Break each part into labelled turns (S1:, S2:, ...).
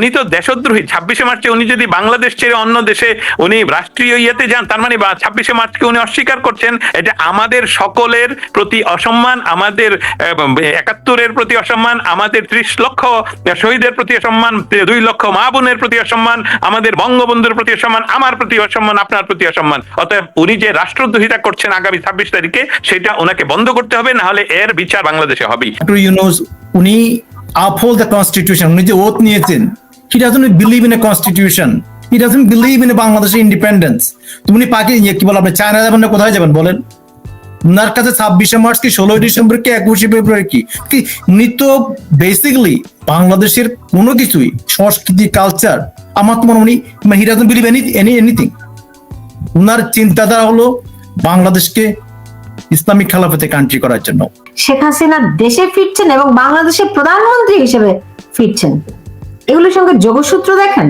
S1: উনি তো দেশদ্রোহী। ছাব্বিশে মার্চে উনি যদি বাংলাদেশ ছেড়ে অন্য দেশে উনি রাষ্ট্রীয় ইয়েতে যান, তার মানে ছাব্বিশে মার্চকে উনি অস্বীকার করছেন, এটা আমাদের সকলের প্রতি অসম্মান, আমাদের একাত্তরের প্রতি অসম্মান, আমাদের ত্রিশ লক্ষ শহীদের প্রতি অসম্মান, দুই লক্ষ মা বোনের প্রতি অসম্মান, আমাদের বঙ্গবন্ধুর প্রতি অসম্মান, আমার প্রতি অসম্মান, আপনার প্রতি অসম্মান। অতএব উনি যে রাষ্ট্রদ্রোহিতা করছেন আগামী ছাব্বিশ তারিখে, সেটা ওনাকে বন্ধ করতে হবে, না হলে এর বিচার বাংলাদেশে হবেই।
S2: উনি আপহোল্ড দ্য কনস্টিটিউশন উনি যে ওথ নিয়েছেন he doesn't believe in a constitution he doesn't believe in বাংলাদেশের ইন্ডিপেন্ডেন্স তুমি পাকি কি বল? আপনি চায়না যাবেন না, কোথায় যাবেন বলেন? উনার কাছে ছাব্বিশে মার্চ কি, ষোলোই ডিসেম্বর কি, একুশে ফেব্রুয়ারি কি? কি উনি তো বেসিক্যালি বাংলাদেশের কোনো কিছুই, সংস্কৃতি কালচার আমার তো মনে উনি he doesn't believe any any anything উনার চিন্তাধারা হলো বাংলাদেশকে ইসলামিক খেলাফতে কান্ট্রি করার জন্য।
S3: শেখ হাসিনা দেশে ফিরছেন এবং বাংলাদেশের প্রধানমন্ত্রী হিসেবে ফিরছেন। এগুলোর সঙ্গে যোগসূত্র দেখেন?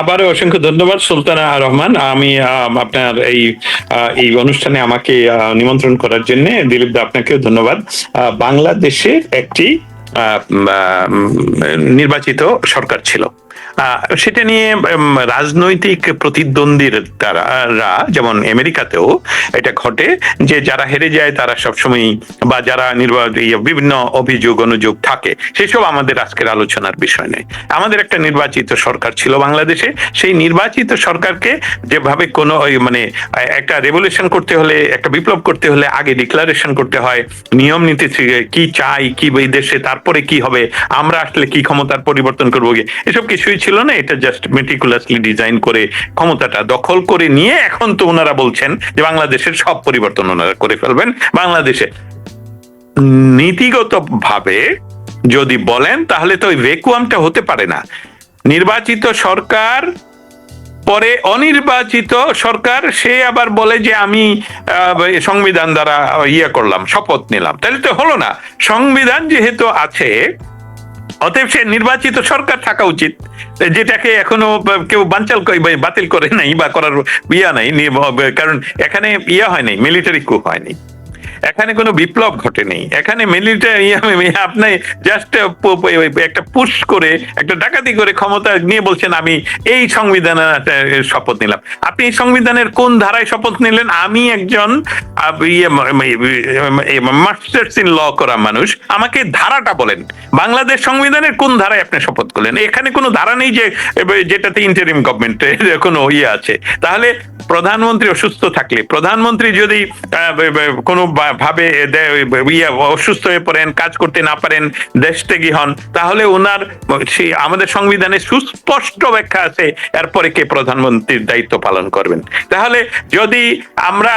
S1: আবারও অসংখ্য ধন্যবাদ, সুলতানা রহমান। আমি আপনার এই এই অনুষ্ঠানে আমাকে নিমন্ত্রণ করার জন্য দিলীপ দা আপনাকেও ধন্যবাদ। বাংলাদেশের একটি নির্বাচিত সরকার ছিল। সেটা নিয়ে রাজনৈতিক প্রতিদ্বন্দ্বীর তারা যেমন আমেরিকাতেও এটা ঘটে, যে যারা হেরে যায় তারা সবসময় বা যারা বিভিন্ন অভিযোগ, অনুযোগ থাকে। সেসব আমাদের আজকের আলোচনার বিষয় নেই আমাদের একটা নির্বাচিত সরকার ছিল বাংলাদেশে। সেই নির্বাচিত সরকারকে যেভাবে কোনো মানে একটা রেভলিউশন করতে হলে, একটা বিপ্লব করতে হলে আগে ডিক্লারেশন করতে হয়, নিয়ম নীতি কি চাই, কি দেশে, তারপরে কি হবে, আমরা আসলে কি ক্ষমতার পরিবর্তন করব, এসব কিছুই ছিল না, এটা জাস্ট মেটিকুলাসলি ডিজাইন করে ক্ষমতাটা দখল করে নিয়ে এখন তো ওনারা বলছেন যে বাংলাদেশের সব পরিবর্তন ওনারা করে ফেলবেন। বাংলাদেশে নীতিগত ভাবে যদি বলেন, তাহলে তো ওই ভেকুয়ামটা হতে পারে না। নির্বাচিত সরকার পরে অনির্বাচিত সরকার, সে আবার বলে যে আমি সংবিধান দ্বারা ইয়ে করলাম, শপথ নিলাম। তাহলে তো হলো না। সংবিধান যেহেতু আছে অতএব সে নির্বাচিত সরকার থাকা উচিত। যেটাকে এখনও কেউ বাঞ্চাল বাতিল করে নাই বা করার ইয়া নাই কারণ এখানে ইয়া হয়নি মিলিটারি কু হয়নি এখানে কোনো বিপ্লব ঘটেনি। এখানে মিলিটারি আপনি জাস্ট একটা পুশ করে, একটা ডাকাতি করে ক্ষমতা নিয়ে বলছেন, আমি এই সংবিধানের শপথ নিলাম। আপনি এই সংবিধানের কোন ধারায় শপথ নিলেন? আমি একজন মাস্টার্স ইন ল করা মানুষ। আমাকে ধারাটা বলেন। বাংলাদেশ সংবিধানের কোন ধারায় আপনি শপথ করলেন? এখানে কোনো ধারা নেই যে যেটাতে ইন্টারিম গভর্নমেন্টের কোনো ইয়ে আছে। তাহলে প্রধানমন্ত্রী অসুস্থ থাকলে, প্রধানমন্ত্রী যদি কোনো ভাবে ইয়ে অসুস্থ হয়ে পড়েন, কাজ করতে না পারেন দেশ ত্যাগী হন, তাহলে ওনার সেই আমাদের সংবিধানে সুস্পষ্ট ব্যাখ্যা আছে, এরপরে কে প্রধানমন্ত্রীর দায়িত্ব পালন করবেন। তাহলে যদি আমরা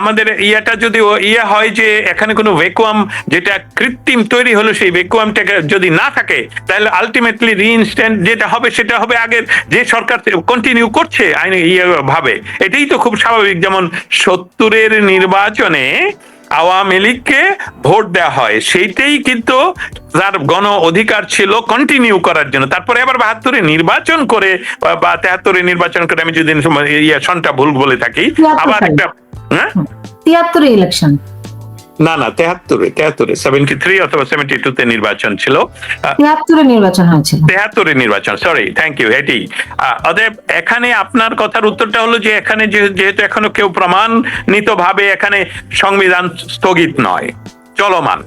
S1: আমাদের ইয়েটা যদি ইয়ে হয় যে এখানে কোনো ভেকুয়াম যেটা কৃত্রিম তৈরি হলো, সেই ভেকুয়ামটাকে যদি না থাকে, তাহলে আলটিমেটলি রিইনস্ট্যান্ট যেটা হবে, সেটা হবে আগের যে সরকার কন্টিনিউ করছে আইন ইয়ে ভাবে। এটাই তো খুব স্বাভাবিক। যেমন সত্তরের নির্বাচনে আওয়ামী লীগকে ভোট দেওয়া হয়। সেইটাই কিন্তু তার গণ অধিকার ছিল কন্টিনিউ করার জন্য। তারপরে আবার বাহাত্তরে নির্বাচন করে বা তেহাত্তরে নির্বাচন করে আমি যদি ইয়া সনটা ভুল বলে থাকি আবার একটা হ্যাঁ?
S3: তিয়াত্তরে ইলেকশন
S1: না না তেহাত্তরে তেহাত্তরে সেভেন্টি থ্রি অথবা সেভেন্টি টু তে নির্বাচন ছিল।
S3: তিয়াত্তরে নির্বাচন হয়েছিল।
S1: তেহাত্তরে নির্বাচন সরি থ্যাংক ইউ এটি অতএব এখানে আপনার কথার উত্তরটা হলো যে এখানে যেহেতু এখনও কেউ প্রমাণিত ভাবে এখানে সংবিধান স্থগিত নয় চলমান।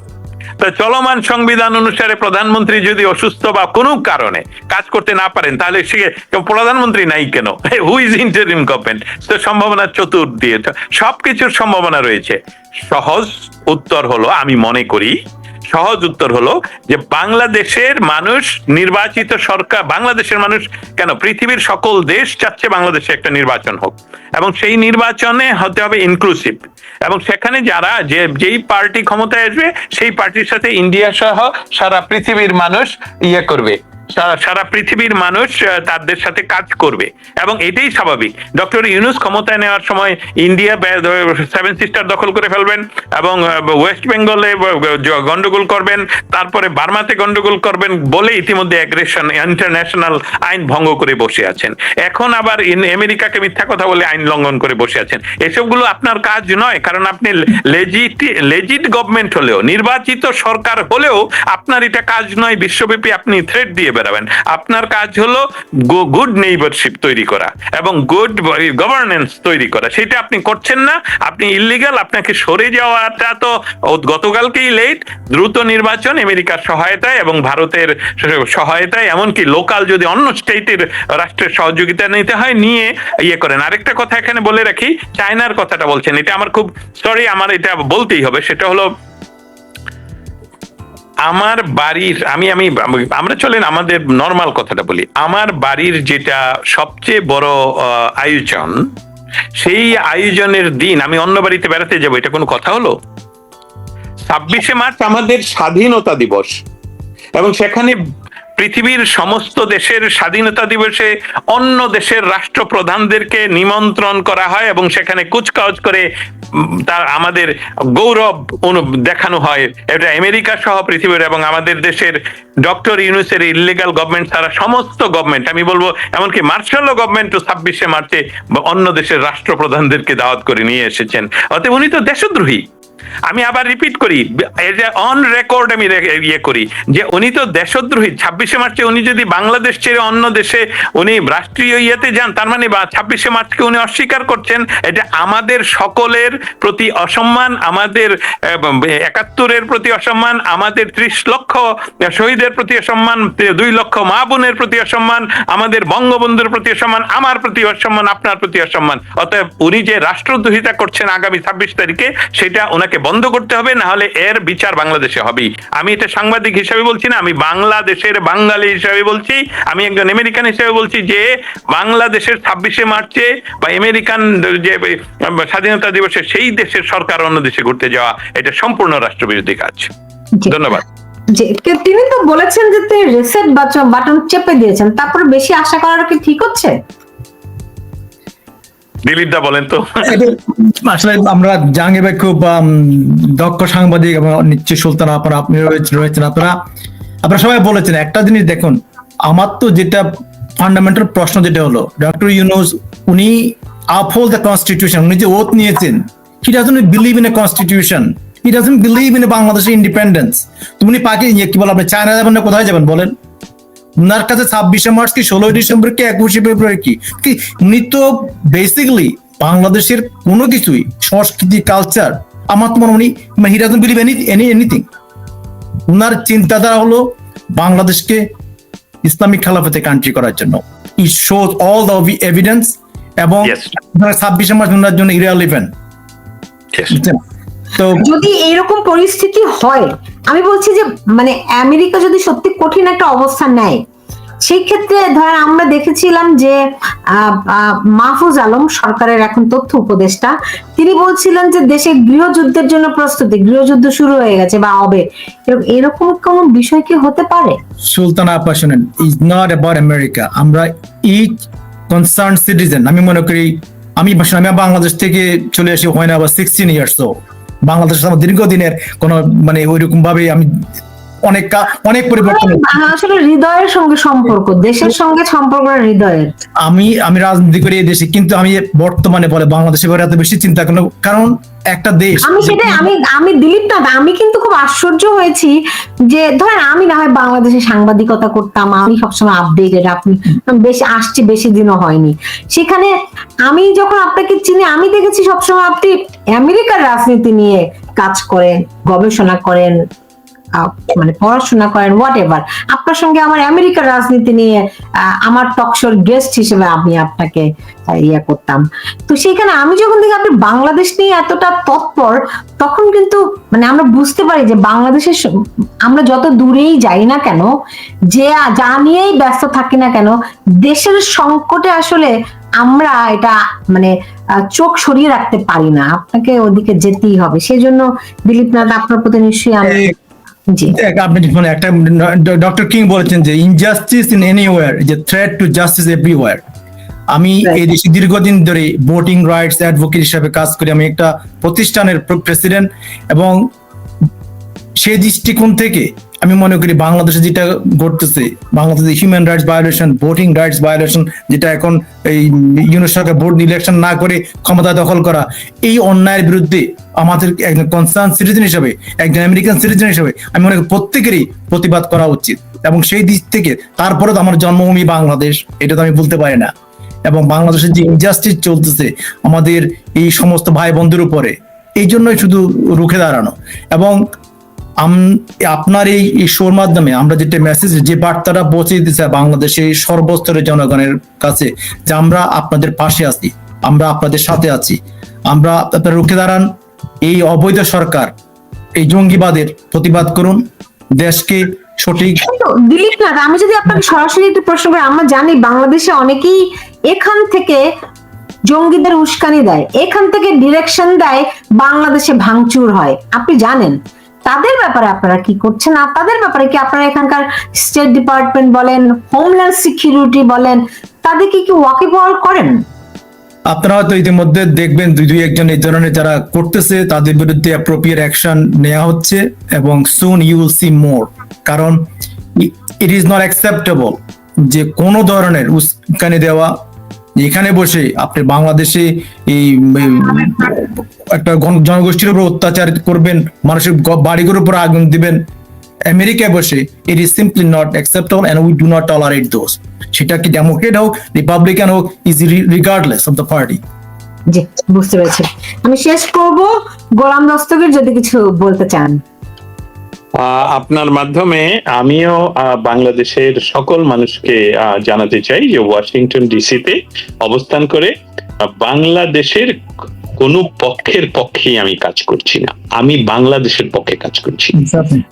S1: চলমান সংবিধান অনুসারে প্রধানমন্ত্রী যদি অসুস্থ বা কোনো কারণে কাজ করতে না পারেন তাহলে সে প্রধানমন্ত্রী নাই কেন? হু ইজ ইন্টারিম গভর্নমেন্ট তো সম্ভাবনা চতুর দিয়ে সবকিছুর সম্ভাবনা রয়েছে। সহজ উত্তর হলো, আমি মনে করি, সহজ উত্তর হলো যে বাংলাদেশের মানুষ, নির্বাচিত সরকার, বাংলাদেশের মানুষ কেন, পৃথিবীর সকল দেশ চাচ্ছে বাংলাদেশে একটা নির্বাচন হোক। এবং সেই নির্বাচনে হতে হবে ইনক্লুসিভ এবং সেখানে যারা, যে, যেই পার্টি ক্ষমতায় আসবে, সেই পার্টির সাথে ইন্ডিয়া সহ সারা পৃথিবীর মানুষ ইয়ে করবে। সারা পৃথিবীর মানুষ তাদের সাথে কাজ করবে। এবং এটাই স্বাভাবিক। ডক্টর ইউনুস ক্ষমতায় নেওয়ার সময় ইন্ডিয়া সেভেন সিস্টার দখল করে ফেলবেন এবং ওয়েস্ট বেঙ্গলে গন্ডগোল করবেন, তারপরে বার্মাতে গন্ডগোল করবেন বলে ইতিমধ্যে অ্যাগ্রেশন ইন্টারন্যাশনাল আইন ভঙ্গ করে বসে আছেন। এখন আবার আমেরিকাকে মিথ্যা কথা বলে আইন লঙ্ঘন করে বসে আছেন। এসবগুলো আপনার কাজ নয়, কারণ আপনি লেজিট লেজিট গভর্নমেন্ট হলেও, নির্বাচিত সরকার হলেও আপনার এটা কাজ নয়। বিশ্বব্যাপী আপনি থ্রেট দিয়ে বেড়াবেন। আপনার কাজ হলো গুড নেইবারশিপ তৈরি করা এবং গুড গভর্নেন্স তৈরি করা। সেটা আপনি করছেন না, আপনি ইলিগাল আপনাকে সরে যাওয়াটা তো গতকালকেই লেট দ্রুত নির্বাচন, আমেরিকার সহায়তায় এবং ভারতের সহায়তায়, এমনকি লোকাল যদি অন্য স্টেটের রাষ্ট্রের সহযোগিতা নিতে হয়, নিয়ে ইয়ে করেন। আরেকটা কথা এখানে বলে রাখি চায়নার কথাটা বলছেন। এটা আমার খুব সরি আমার এটা বলতেই হবে। সেটা হলো আমার বাড়ির, আমি আমি, আমরা চলেন আমাদের নর্মাল কথাটা বলি। আমার বাড়ির যেটা সবচেয়ে বড় আয়োজন, সেই আয়োজনের দিন আমি অন্য বাড়িতে বেড়াতে যাব, এটা কোনো কথা হলো? ছাব্বিশে মার্চ আমাদের স্বাধীনতা দিবস। এবং সেখানে পৃথিবীর সমস্ত দেশের স্বাধীনতা দিবসে অন্য দেশের রাষ্ট্রপ্রধানদেরকে নিমন্ত্রণ করা হয় এবং সেখানে কুচকাওয়াজ করে তার আমাদের গৌরব দেখানো হয়। এটা আমেরিকা সহ পৃথিবীর এবং আমাদের দেশের ডক্টর ইউনুসের ইলিগাল গভর্নমেন্ট ছাড়া সমস্ত গভর্নমেন্ট আমি বলব এমনকি মার্শাল গভর্নমেন্ট ছাব্বিশে মার্চে অন্য দেশের রাষ্ট্রপ্রধানদেরকে দাওয়াত করে নিয়ে এসেছেন। অতএব উনি তো দেশদ্রোহী। আমি আবার রিপিট করি অন রেকর্ড আমি ইয়ে করি, যে উনি তো দেশদ্রোহী, ছাব্বিশে মার্চে উনি যদি বাংলাদেশ ছেড়ে অন্য দেশে উনি রাষ্ট্রীয় ইয়েতে যান, তার মানে ছাব্বিশে মার্চকে উনি অস্বীকার করছেন, এটা আমাদের সকলের প্রতি অসম্মান, আমাদের একাত্তরের প্রতি অসম্মান, আমাদের ত্রিশ লক্ষ শহীদের প্রতি অসম্মান, দুই লক্ষ মা বোনের প্রতি অসম্মান, আমাদের বঙ্গবন্ধুর প্রতি অসম্মান, আমার প্রতি অসম্মান, আপনার প্রতি অসম্মান। অতএব উনি যে রাষ্ট্রদ্রোহিতা করছেন আগামী ছাব্বিশ তারিখে, সেটা ওনাকে বন্ধ করতে হবে না হলে এর বিচার বাংলাদেশে হবেই। আমি এটা সাংবাদিক হিসেবে বলছি না আমি বাংলাদেশের বাঙালি হিসেবে বলছি। আমি একজন আমেরিকান হিসেবে বলছি যে বাংলাদেশের ছাব্বিশে মার্চে বা আমেরিকান যে স্বাধীনতা দিবসে সেই দেশের সরকার অন্য দেশে ঘুরতে যাওয়া এটা সম্পূর্ণ রাষ্ট্রবিরোধী কাজ। ধন্যবাদ।
S3: তিনি তো বলেছেন যে তিনি রিসেট বাটন চেপে দিয়েছেন তারপরে বেশি আশা করার কি ঠিক হচ্ছে?
S1: দিলীপ দা বলেন তো।
S2: আসলে আমরা ভাই খুব দক্ষ সাংবাদিক নিশ্চয় সুলতান আপনারা, আপনি রয়েছেন। আপনারা আপনারা সবাই বলেছেন, একটা জিনিস দেখুন, আমার তো যেটা ফান্ডামেন্টাল প্রশ্ন যেটা হলো ডক্টর ইউনুস উনি আপহোল দ্য কনস্টিটিউশন উনি যে ওথ নিয়েছেন he doesn't believe in a constitution he believe in বাংলাদেশের ইন্ডিপেন্ডেন্স তুমি পাকি ইয়ে কি বলে আপনি চায়না যাবেন না, কোথায় যাবেন বলেন? উনার কাছে ছাব্বিশে মার্চ কি ষোলোই ডিসেম্বর কি একুশে ফেব্রুয়ারি কি? কি? উনি তো বেসিক্যালি বাংলাদেশের কোনো কিছুই সংস্কৃতি কালচার আমার তো মনে উনি he believe any any anything উনার চিন্তাধারা হলো বাংলাদেশকে ইসলামিক খেলাফতে কান্ট্রি করার জন্য। ই শোজ অল দ্য এভিডেন্স এবং ছাব্বিশে মার্চ উনার জন্য ইরেলিভেন্ট তো
S3: যদি এরকম পরিস্থিতি হয় আমি বলছি যে মানে আমেরিকা যদি সত্যি কঠিন একটা অবস্থান নেয়, সেই ক্ষেত্রে ধরেন আমরা দেখেছিলাম যে মাহফুজ আলম সরকারের এখন তথ্য উপদেষ্টা, তিনি বলছিলেন যে দেশে গৃহযুদ্ধের জন্য প্রস্তুতি, গৃহযুদ্ধ শুরু হয়ে গেছে বা হবে। এরকম- কোন বিষয় কি হতে পারে?
S2: সুলতান আপা শোনেন ইজ নট অ্যাবাউট আমেরিকা আমরা ইচ কনসার্ন সিটিজেন আমি মনে করি, আমি আমি বাংলাদেশ থেকে চলে আসি, হয় না আবার সিক্সটিন ইয়ার্স তো বাংলাদেশ আমার দীর্ঘদিনের কোনো মানে ওইরকমভাবে আমি অনেক অনেক পরিবর্তন
S3: মানে আসলে হৃদয়ের সঙ্গে সম্পর্ক দেশের সঙ্গে সম্পর্ক হৃদয়ের।
S2: আমি আমি রাজনীতি করি এই দেশে কিন্তু আমি বর্তমানে বলে ব্যাপারে এত বেশি চিন্তা করি কারণ একটা দেশ
S3: আমি সেটাই আমি আমি দিলীপ না আমি কিন্তু খুব আশ্চর্য হয়েছি যে ধরেন আমি না হয় বাংলাদেশে সাংবাদিকতা করতাম আমি সবসময় আপডেটেড আপনি বেশি আসছি বেশি দিনও হয়নি। সেখানে আমি যখন আপনাকে চিনি আমি দেখেছি সবসময় আপনি আমেরিকার রাজনীতি নিয়ে কাজ করেন গবেষণা করেন মানে পড়াশোনা করেন হোয়াট এভার আপনার সঙ্গে আমার আমেরিকার রাজনীতি নিয়ে আমার টকশোর গেস্ট হিসেবে আমি আপনাকে ইয়ে করতাম। তো সেখানে আমি যখন দেখি আপনি বাংলাদেশ নিয়ে এতটা তৎপর, তখন কিন্তু মানে আমরা বুঝতে পারি যে বাংলাদেশের আমরা যত দূরেই যাই না কেন, যে যা নিয়েই ব্যস্ত থাকি না কেন, দেশের সংকটে আসলে আমরা এটা মানে চোখ সরিয়ে রাখতে পারি না। আপনাকে ওদিকে যেতেই হবে। সেজন্য দিলীপ নাথ আপনার প্রতি নিশ্চয়ই আমি
S2: আপনি মানে একটা ডক্টর কিং বলেছেন যে ইনজাস্টিস ইন এনিওয়ার যে থ্রেট টু জাস্টিস এভরিওয়ার আমি এই দেশে দীর্ঘদিন ধরে ভোটিং রাইটস অ্যাডভোকেট হিসাবে কাজ করি আমি একটা প্রতিষ্ঠানের প্রেসিডেন্ট এবং সেই দৃষ্টিকোণ থেকে আমি মনে করি বাংলাদেশে যেটা ঘটতেছে, বাংলাদেশে human rights violation voting rights violation যেটা এখন এই ইউনিট সরকার ভোট ইলেকশন না করে ক্ষমতা দখল করা, এই অন্যায়ের বিরুদ্ধে আমাদের একজন কনসার্ন সিটিজেন হিসেবে, একজন আমেরিকান সিটিজেন হিসেবে আমি মনে করি প্রত্যেকেরই প্রতিবাদ করা উচিত। এবং সেই দিক থেকে তারপরে তো আমার জন্মভূমি বাংলাদেশ, এটা তো আমি বলতে পারি না। এবং বাংলাদেশের যে ইনজাস্টিস চলতেছে আমাদের এই সমস্ত ভাই বন্ধুর উপরে, এই জন্যই শুধু রুখে দাঁড়ানো। এবং আপনার এই শোর মাধ্যমে আমরা যেটা মেসেজ যে বার্তাটা পৌঁছে দিতেছে বাংলাদেশের সর্বস্তরের জনগণের কাছে, যে আমরা আপনাদের পাশে আছি, আমরা আপনাদের সাথে আছি, আমরা আপনারা রুখে দাঁড়ান, এই অবৈধ সরকার, এই জঙ্গিবাদের প্রতিবাদ করুন, দেশকে সঠিক
S3: দিলীপ নাথ, আমি যদি আপনাকে সরাসরি একটু প্রশ্ন করি, আমরা জানি বাংলাদেশে অনেকেই এখান থেকে জঙ্গিদের উস্কানি দেয়, এখান থেকে ডিরেকশন দেয় বাংলাদেশে ভাঙচুর হয়, আপনি জানেন? তাদের ব্যাপারে আপনারা কি করছেন? আর তাদের ব্যাপারে কি আপনারা এখানকার স্টেট ডিপার্টমেন্ট বলেন হোমল্যান্ড সিকিউরিটি বলেন, তাদেরকে কি ওয়াকিবহল করেন?
S2: আপনারা হয়তো ইতিমধ্যে দেখবেন দুই দুই একজন এই ধরনের যারা করতেছে, তাদের বিরুদ্ধে অ্যাপ্রোপ্রিয়েট অ্যাকশন নেওয়া হচ্ছে এবং soon you will see more কারণ ইট ইজ নট অ্যাকসেপ্টেবল যে কোনো ধরনের উস্কানি দেওয়া এখানে বসে আপনি বাংলাদেশে এই একটা জনগোষ্ঠীর উপর অত্যাচার করবেন, মানুষের বাড়িঘরের উপর আগুন দিবেন। আমেরিকায় বসে it is simply not acceptable and we do not tolerate those সেটা কি ডেমোক্রেট হোক রিপাবলিকান হোক is regardless of the party
S3: জি, বুঝতে পেরেছি। আমি শেষ করব। গোলাম দস্তগীর যদি কিছু বলতে চান।
S1: আপনার মাধ্যমে আমিও বাংলাদেশের সকল মানুষকে জানাতে চাই যে ওয়াশিংটন ডিসিতে অবস্থান করে বাংলাদেশের কোন পক্ষের পক্ষেই আমি কাজ করছি না। আমি বাংলাদেশের পক্ষে কাজ করছি।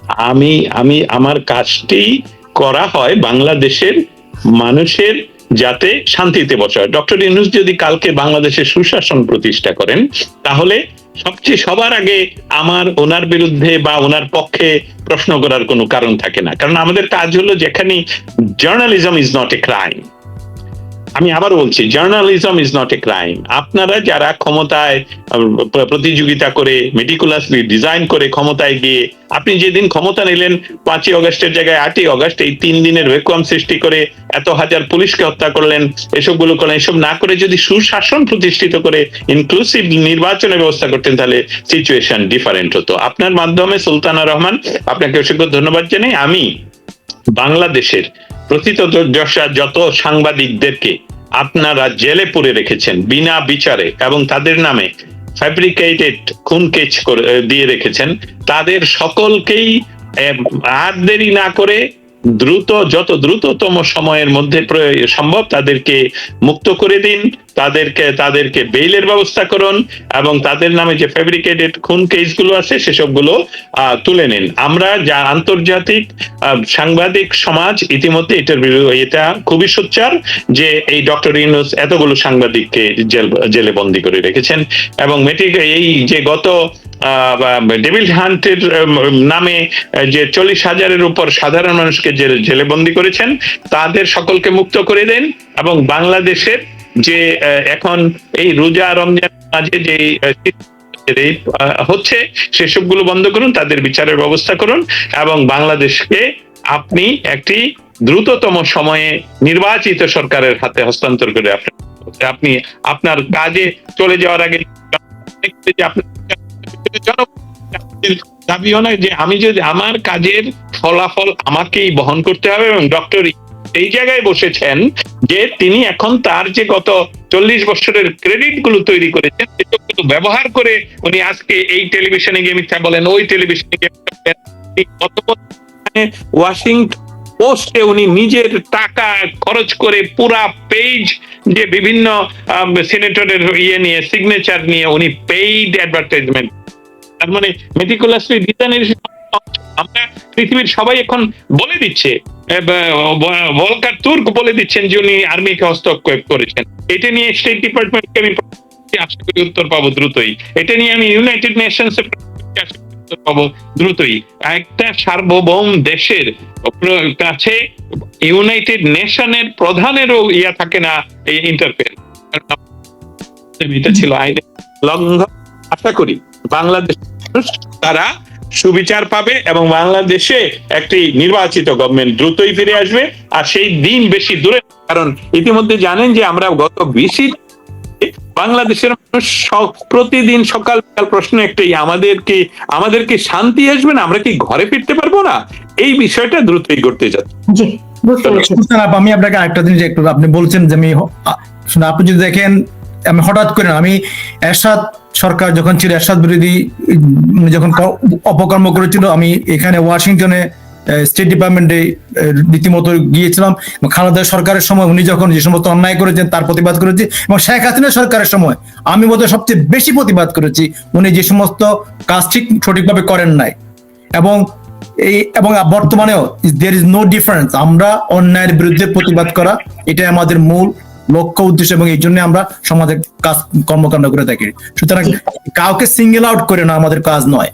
S1: আমি আমি আমার কাজটি করা হয় বাংলাদেশের মানুষের যাতে শান্তিতে বসা হয়। ডক্টর ইউনুস যদি কালকে বাংলাদেশের সুশাসন প্রতিষ্ঠা করেন তাহলে সবচেয়ে সবার আগে আমার ওনার বিরুদ্ধে বা ওনার পক্ষে প্রশ্ন করার কোনো কারণ থাকে না। কারণ আমাদের কাজ হলো যেখানে journalism is not a crime আমি আবার বলছি journalism is not a crime আপনারা যারা ক্ষমতায় প্রতিযোগিতা করে মেটিকুলাসলি ডিজাইন করে ক্ষমতায় গিয়ে, আপনি যেদিন ক্ষমতা নিলেন, পাঁচই অগস্টের জায়গায়, আটই অগস্ট, এই তিন দিনের ভ্যাকুয়াম সৃষ্টি করে এত হাজার পুলিশকে হত্যা করলেন, এসবগুলো করলেন, এসব না করে যদি সুশাসন প্রতিষ্ঠিত করে ইনক্লুসিভ নির্বাচনের ব্যবস্থা করতেন, তাহলে সিচুয়েশন ডিফারেন্ট হতো। আপনার মাধ্যমে সুলতানা রহমান, আপনাকে অসংখ্য ধন্যবাদ জানাই। আমি বাংলাদেশের প্রথিত যশা যত সাংবাদিকদেরকে আপনারা জেলে পুরে রেখেছেন, বিনা বিচারে, এবং তাদের নামে ফ্যাব্রিকেটেড খুন কেচ করে দিয়ে রেখেছেন। তাদের সকলকেই আর দেরি না করে দ্রুত, যত দ্রুততম সময়ের মধ্যে সম্ভব তাদেরকে মুক্ত করে দিন। তাদেরকে তাদেরকে বেইলের ব্যবস্থা করুন এবং তাদের নামে যে ফেব্রিকেটেড খুন কেসগুলো আছে, সেসবগুলো তুলে নিন। আমরা যা আন্তর্জাতিক সাংবাদিক সমাজ ইতিমধ্যে এটার বিরুদ্ধে, এটা খুবই সোচ্চার যে এই ডক্টর ইউনুস এতগুলো সাংবাদিককে জেল, জেলে বন্দি করে রেখেছেন এবং মেটিক এই যে গত ডেভিল হান্টের নামে যে চল্লিশ হাজারের উপর সাধারণ মানুষকে জেলে বন্দি করেছেন, তাদের সকলকে মুক্ত করে দেন এবং বাংলাদেশের যে এখন এই রোজা রমজান মাঝে যে হচ্ছে, সেসবগুলো বন্ধ করুন, তাদের বিচারের ব্যবস্থা করুন এবং বাংলাদেশকে আপনি একটি দ্রুততম সময়ে নির্বাচিত সরকারের হাতে হস্তান্তর করে আপনি আপনি আপনার কাজে চলে যাওয়ার আগে আপনার দাবিও যে আমি যদি আমার কাজের ফলাফল আমাকেই বহন করতে হবে এবং ডক্টর এই জায়গায় বসেছেন যে তিনি এখন তার যে গত চল্লিশ বছরের ক্রেডিটগুলো তৈরি করেছেন ব্যবহার করে উনি আজকে এই টেলিভিশনে গিয়ে মিথ্যা বলেন, ওই টেলিভিশনে গিয়ে ওয়াশিংটন পোস্টে উনি নিজের টাকা খরচ করে পুরা পেজ যে বিভিন্ন সিনেটরের ইয়ে নিয়ে সিগনেচার নিয়ে উনি পেইড অ্যাডভার্টাইজমেন্ট তার মানে মেটিকুলাসলি ডিজাইনের আমরা পৃথিবীর সবাই এখন বলে দিচ্ছে ভলকার তুর্ক বলে দিচ্ছেন যে উনি আর্মিকে হস্তক্ষেপ করেছেন। এটা নিয়ে স্টেট ডিপার্টমেন্টকে আমি আশা করি উত্তর পাবো দ্রুতই। এটা নিয়ে আমি ইউনাইটেড নেশনস পাবো দ্রুতই। একটা সার্বভৌম দেশের কাছে ইউনাইটেড নেশনের প্রধানেরও ইয়া থাকে না, এই ইন্টারফেয়ার এটা ছিল আইনে লঙ্ঘন। আশা করি বাংলাদেশ তারা সুবিচার পাবে এবং বাংলাদেশে একটি নির্বাচিত গভর্নমেন্ট দ্রুতই ফিরে আসবে আর সেই দিন বেশি দূরে কারণ ইতিমধ্যে জানেন যে আমরা গত বিশি বাংলাদেশের মানুষ প্রতিদিন সকাল বিকাল প্রশ্ন একটাই আমাদের কি আমাদের কি শান্তি আসবে না? আমরা কি ঘরে ফিরতে পারব না? এই বিষয়টা দ্রুতই করতে যাচ্ছে।
S3: বুঝতে পেরেছি।
S2: সুলতান আমি আপনাকে আরেকটা জিনিস একটু আপনি বলছেন যে আমি আপনি যদি দেখেন আমি হঠাৎ করে আমি এরশাদ সরকার যখন ছিল, এরশাদ বিরোধী যখন অপকর্ম করেছিল, আমি এখানে ওয়াশিংটনে স্টেট ডিপার্টমেন্টে রীতিমতো গিয়েছিলাম। খালেদা সরকারের সময় উনি যখন যে সমস্ত অন্যায় করেছেন, তার প্রতিবাদ করেছি। এবং শেখ হাসিনা সরকারের সময় আমি বোধহয় সবচেয়ে বেশি প্রতিবাদ করেছি, উনি যে সমস্ত কাজ ঠিক সঠিকভাবে করেন নাই। এবং এই, এবং বর্তমানেও দের ইজ নো ডিফারেন্স আমরা অন্যায়ের বিরুদ্ধে প্রতিবাদ করা, এটাই আমাদের মূল লক্ষ্য উদ্দেশ্য এবং এই জন্য আমরা সমাজের কাজ কর্মকাণ্ড করে থাকি। সুতরাং কাউকে সিঙ্গেল আউট করে না আমাদের কাজ নয়।